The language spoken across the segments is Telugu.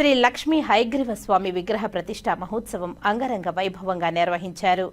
శ్రీ లక్ష్మీ హైగ్రీవ స్వామి విగ్రహ ప్రతిష్ఠా మహోత్సవం అంగరంగ వైభవంగా నిర్వహించారు.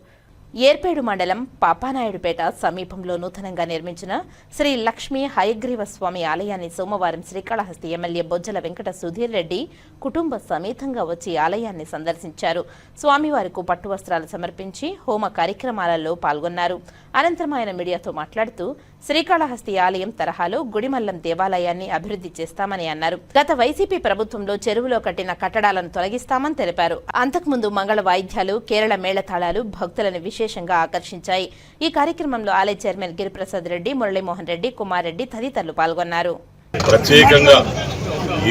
ఏర్పేడు మండలం పాపానాయుడుపేట సమీపంలో నూతనంగా నిర్మించిన శ్రీ లక్ష్మీ హయగ్రీవ స్వామి ఆలయాన్ని సోమవారం శ్రీకాళహస్తి ఎమ్మెల్యే బొజ్జల వెంకట సుధీర్ రెడ్డి కుటుంబ సమేతంగా వచ్చి ఆలయాన్ని సందర్శించారు. స్వామివారికి పట్టు వస్త్రాలు సమర్పించి హోమ కార్యక్రమాలలో పాల్గొన్నారు. అనంతరం ఆయన మీడియాతో మాట్లాడుతూ శ్రీకాళహస్తి ఆలయం తరహాలో గుడిమల్లం దేవాలయాన్ని అభివృద్ధి చేస్తామని అన్నారు. గత వైసీపీ ప్రభుత్వంలో చెరువులో కట్టిన కట్టడాలను తొలగిస్తామని తెలిపారు. అంతకుముందు మంగళ వాయిద్యాలు కేరళ మేళతాళాలు భక్తులను విశేషంగా ఆకర్షించాయి. ఈ కార్యక్రమంలో ఆలయ చైర్మన్ గిరిప్రసాద్ రెడ్డి మురళీమోహన్ రెడ్డి కుమార్ రెడ్డి తదితరులు పాల్గొన్నారు. ప్రత్యేకంగా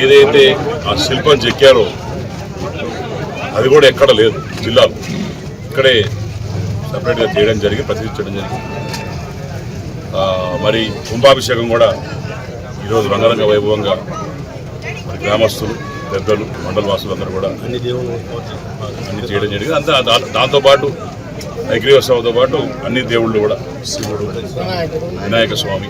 ఏదైతే ఆ శిల్పం చెక్కారో అది కూడా ఎక్కడ లేదు జిల్లాలో. ఇక్కడే సపరేట్గా చేయడం జరిగింది ప్రతిష్ఠించడం జరిగింది. మరి కుంభాభిషేకం కూడా ఈరోజు రంగరంగ వైభవంగా మరి గ్రామస్తులు పెద్దలు మండల వాసులందరూ కూడా అన్ని దేవుళ్ళు అన్ని చేయడం జరిగింది. అంతా దాంతోపాటు ఐగ్రీవోత్సవంతో పాటు అన్ని దేవుళ్ళు కూడా శివుడు వినాయక స్వామి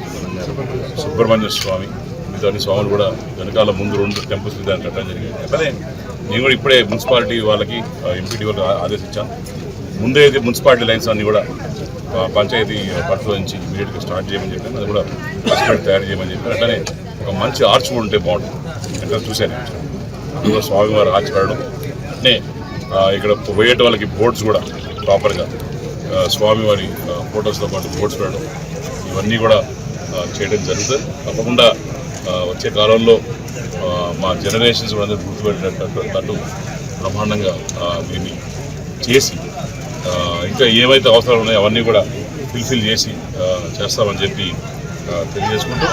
సుబ్రహ్మణ్య స్వామి మిగతా అన్ని స్వాములు కూడా వెనకాల ముందు రెండు టెంపుల్స్ దాన్ని కట్టడం జరిగింది. అట్లనే నేను కూడా ఇప్పుడే మున్సిపాలిటీ వాళ్ళకి ఎంపీటీ వాళ్ళకి ఆదేశించాను. ముందే అయితే మున్సిపాలిటీ లైన్స్ అన్నీ కూడా పంచాయతీ పట్టులో నుంచి ఇమీడియట్గా స్టార్ట్ చేయమని చెప్పాను. అది కూడా ఫస్ట్ తయారు చేయమని చెప్పాను. అట్లనే ఒక మంచి ఆర్చ్ కూడా ఉంటే బాగుంటుంది. ఎక్కడ చూశాను? అందులో స్వామివారి ఆర్చ్ పడడం నే ఇక్కడ పోయేట వాళ్ళకి బోర్డ్స్ కూడా ప్రాపర్గా స్వామివారి ఫోటోస్తో పాటు బోర్డ్స్ పెట్టడం ఇవన్నీ కూడా చేయడం జరుగుతుంది. తప్పకుండా వచ్చే కాలంలో మా జనరేషన్స్ కూడా అందరూ గుర్తుపెట్టేటట్టు బ్రహ్మాండంగా దీన్ని చేసి ఇంకా ఏవైతే అవసరాలు ఉన్నాయో అవన్నీ కూడా ఫిల్ఫిల్ చేసి చేస్తామని చెప్పి తెలియజేసుకుంటూ